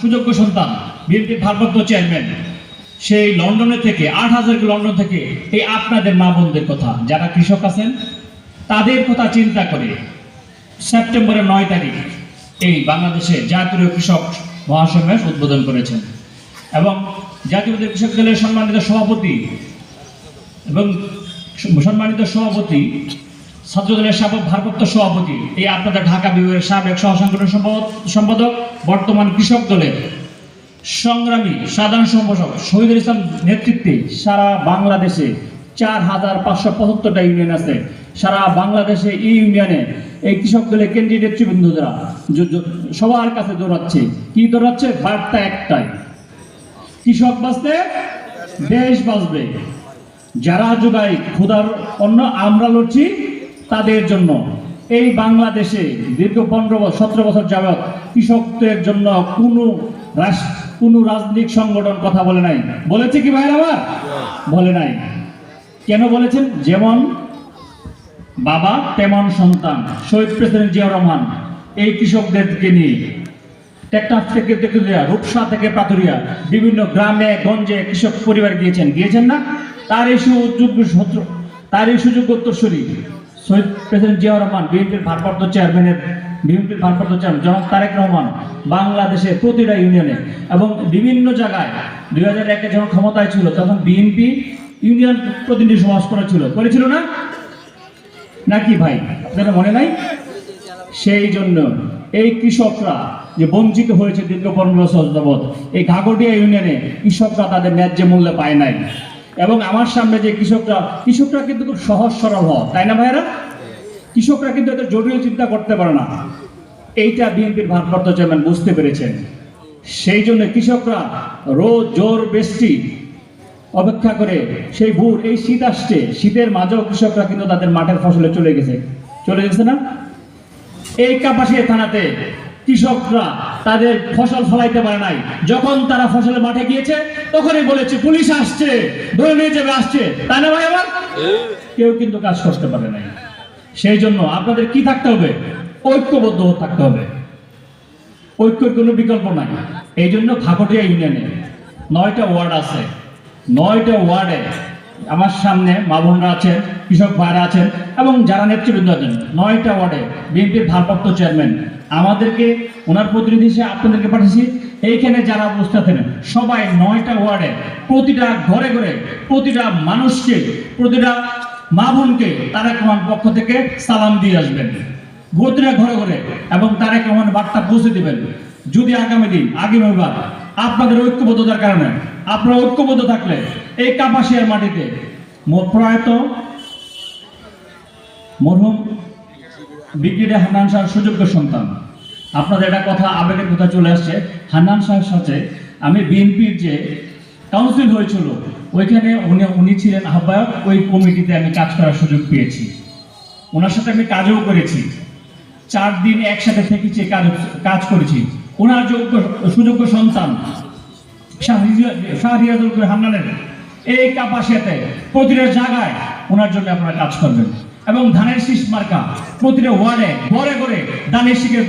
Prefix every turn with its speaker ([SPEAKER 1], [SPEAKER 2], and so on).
[SPEAKER 1] সুযোগ্য সন্তান, বিএনপির ভারপ্রাপ্ত চেয়ারম্যান। সেই লন্ডনে থেকে, আট হাজার লন্ডন থেকে এই আপনাদের মা বোনদের কথা, যারা কৃষক আছেন, তাদের কথা চিন্তা করে সেপ্টেম্বরের নয় তারিখ এই বাংলাদেশে জাতীয় কৃষক মহাসমাবেশ উদ্বোধন করেছেন। এবং জাতীয় কৃষক দলের সম্মানিত সভাপতি এবং সম্মানিত সভাপতি ছাত্রদলের সাবেক ভারপ্রাপ্ত সভাপতি, এই আপনাদের ঢাকা বিভাগের সাবেক সহ সংগঠন সম্পাদক- বর্তমান কৃষক দলের সংগ্রামী সাধারণ সম্পাদক শহীদুল ইসলাম নেতৃত্বে সারা বাংলাদেশে চার হাজার পাঁচশো পঁচাত্তরটা ইউনিয়ন আছে। সারা বাংলাদেশে এই ইউনিয়নে এই কৃষক দলের কেন্দ্রীয় নেতৃবৃন্দরা সবার কাছে দৌড়াচ্ছে। কি দৌড়াচ্ছে? বার্তা একটাই। কৃষক বাঁচতে, দেশ বাঁচবে। যারা যোগায় ক্ষুধার অন্য আমরা লড়ছি তাদের জন্য। এই বাংলাদেশে দীর্ঘ পনেরো বছর, সতেরো বছর যাবৎ কৃষকদের জন্য কোনো কোনো রাজনৈতিক সংগঠন কথা বলে নাই। বলেছে কি ভাই আমার? বলে নাই। কেন বলেছেন? যেমন বাবা, তেমন সন্তান, শহীদ প্রেসিডেন্ট জিয়া রহমান। এই কৃষকদেরকে নিয়ে টেকটাফ থেকে তেঁতুলিয়া রূপসা থেকে পাতুরিয়া বিভিন্ন গ্রামে, গঞ্জে কৃষক পরিবার গিয়েছেন। গিয়েছেন না? তার এই সুযোগ্য সত্র তার এই সুযোগ্য উত্তরসূরি শহীদ প্রেসিডেন্ট জিয়া রহমান, বিএনপির ভারপ্রাপ্ত চেয়ারম্যানের, বিএনপির ভারপ্রাপ্ত চেয়ারম্যান জনাব তারেক রহমান বাংলাদেশে প্রতিটা ইউনিয়নে এবং বিভিন্ন জায়গায় দুই হাজার একে যখন ক্ষমতায় ছিল তখন বিএনপি ইউনিয়ন প্রতিনিধি সমাজ করেছিল করেছিল না? নাকি ভাই? আপনারা মনে নাই? সেই জন্য এই কৃষকরা যে বঞ্চিত হয়েছে দীর্ঘ পনেরো বছর এই ঘাগটিয়া ইউনিয়নে কৃষকরা তাদের ন্যায্য মূল্যে পায় নাই। এবং আমার সামনে যে কৃষকরা কৃষকরা কিন্তু খুব সহজ সরল হয় তাই না ভাইরা কৃষকরা কিন্তু এত জটিল চিন্তা করতে পারে না। এইটা বিএনপির ভারপ্রাপ্ত চেয়ারম্যান বুঝতে পেরেছেন। সেই জন্য কৃষকরা রোজ জোর বৃষ্টি অপেক্ষা করে সেই ভোর, এই শীত আসছে, শীতের মাঝেও কৃষকরা কিন্তু তাদের মাঠের ফসলে চলে গেছে। চলে গেছে না? এই কাপাসিয়া থানাতে কৃষকরা তাদের ফসল ফলাইতে পারে নাই। যখন তারা ফসলের মাঠে গিয়েছে, তখনই বলেছে, পুলিশ আসছে, ধরে নিয়ে যাবে, আসছে। তাই না ভাই আমার? কেউ কিন্তু কাজ করতে পারে নাই। সেই জন্য আপনাদের কি থাকতে হবে? ঐক্যবদ্ধ থাকতে হবে। ঐক্যের কোনো বিকল্প নাই। এই জন্য খাকটিয়া ইউনিয়নে নয়টা ওয়ার্ড আছে। নয়টা ওয়ার্ডে আমার সামনে মা আছেন, কৃষক ভাইরা আছেন এবং যারা নেতৃবৃন্দ আছেন, নয়টা ওয়ার্ডে বিএনপির ভারপ্রাপ্ত চেয়ারম্যান। আমাদেরকে, ওনার প্রতিনিধি হিসেবে আপনাদেরকে পাঠিয়েছি এইখানে যারা অবস্থা আছেন, সবাই নয়টা ওয়ার্ডে প্রতিটা ঘরে ঘরে প্রতিটা মানুষকে, প্রতিটা মা বোনকে তারেক রহমান পক্ষ থেকে সালাম দিয়ে আসবেন। প্রতিটা ঘরে ঘরে এবং তারেক রহমান বার্তা পৌঁছে দিবেন। যদি আগামী দিন, আগামী আগামীবার আপনাদের ঐক্যবদ্ধতার কারণে, আপনারা ঐক্যবদ্ধ থাকলে এই কাপাসিয়ার মাটিতে। মোট প্রয়াত মরহুম ব্রিগেডিয়ার হান্নান শাহ সুযোগ্য সন্তান। আপনাদের একটা কথা, আবেগের কথা চলে আসছে। হান্নান শাহের সাথে আমি বিএনপির যে কাউন্সিল হয়েছিল, ওইখানে উনি উনি ছিলেন আহ্বায়ক। ওই কমিটিতে আমি কাজ করার সুযোগ পেয়েছি। ওনার সাথে আমি কাজও করেছি। চার দিন একসাথে থেকেছি, কাজ কাজ করেছি। ওনার যোগ্য সুযোগ্য সন্তান শাহরিয়া- শাহরিয়াজুল হান্নানের এই কাপাসিয়াতে প্রতিটা জায়গায় ওনার জন্য আপনারা কাজ করবেন। এবং ধানের শীষ মার্কা প্রতিটা ওয়ার্ডে বড়ে করে ধানের শীষের